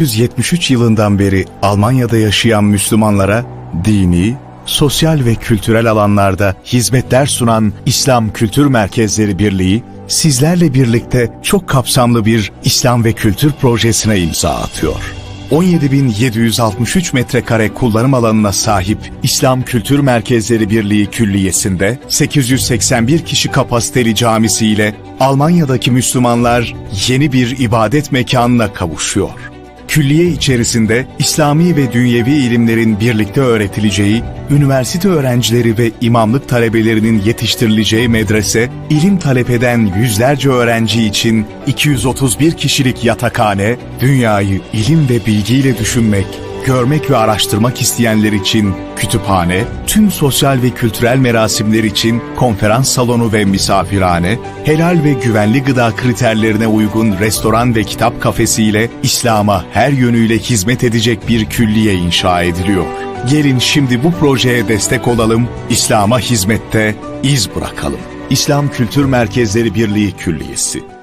1973 yılından beri Almanya'da yaşayan Müslümanlara dini, sosyal ve kültürel alanlarda hizmetler sunan İslam Kültür Merkezleri Birliği, sizlerle birlikte çok kapsamlı bir İslam ve kültür projesine imza atıyor. 17.763 metrekare kullanım alanına sahip İslam Kültür Merkezleri Birliği Külliyesi'nde 881 kişi kapasiteli camisiyle Almanya'daki Müslümanlar yeni bir ibadet mekanına kavuşuyor. Külliye içerisinde İslami ve dünyevi ilimlerin birlikte öğretileceği, üniversite öğrencileri ve imamlık talebelerinin yetiştirileceği medrese, ilim talep eden yüzlerce öğrenci için 231 kişilik yatakhane, dünyayı ilim ve bilgiyle düşünmek, görmek ve araştırmak isteyenler için kütüphane, tüm sosyal ve kültürel merasimler için konferans salonu ve misafirhane, helal ve güvenli gıda kriterlerine uygun restoran ve kitap kafesiyle İslam'a her yönüyle hizmet edecek bir külliye inşa ediliyor. Gelin şimdi bu projeye destek olalım, İslam'a hizmette iz bırakalım. İslam Kültür Merkezleri Birliği Külliyesi